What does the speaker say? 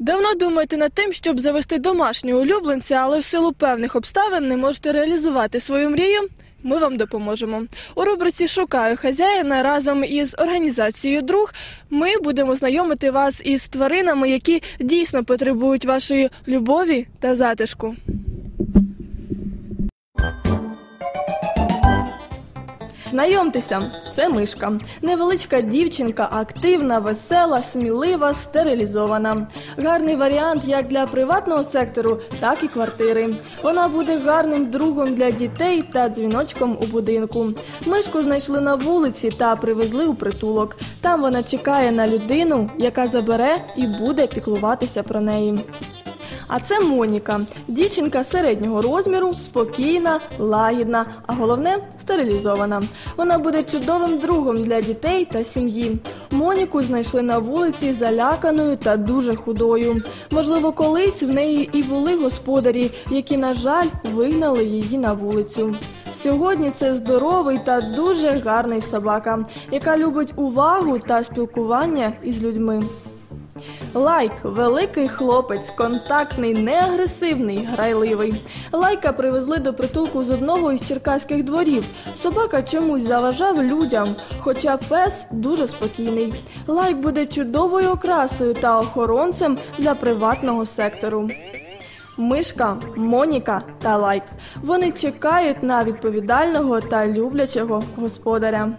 Давно думаєте над тим, щоб завести домашнього улюбленця, але в силу певних обставин не можете реалізувати свою мрію? Ми вам допоможемо. У рубриці Шукаю хазяїна разом із організацією Друг ми будемо знайомити вас із тваринами, які дійсно потребують вашої любові та затишку. Знайомтеся, це мишка. Невеличка дівчинка, активна, весела, смілива, стерилізована. Гарний варіант як для приватного сектору, так і квартири. Вона буде гарним другом для дітей та дзвіночком у будинку. Мишку знайшли на вулиці та привезли у притулок. Там вона чекає на людину, яка забере і буде піклуватися про неї. А це Моніка, дівчинка середнього розміру, спокійна, лагідна, а головне стерилізована. Вона буде чудовим другом для дітей та сім'ї. Моніку знайшли на вулиці заляканою та дуже худою. Можливо, колись в неї і були господарі, які, на жаль, вигнали її на вулицю. Сьогодні це здоровий та дуже гарний собака, яка любить увагу та спілкування із людьми. Лайк великий хлопець, контактний, неагресивний, грайливий. Лайка привезли до притулку з одного із черкаських дворів. Собака чомусь заважав людям, хоча пес дуже спокійний. Лайк буде чудовою окрасою та охоронцем для приватного сектору. Мишка, Моніка та Лайк. Вони чекають на відповідального та люблячого господаря.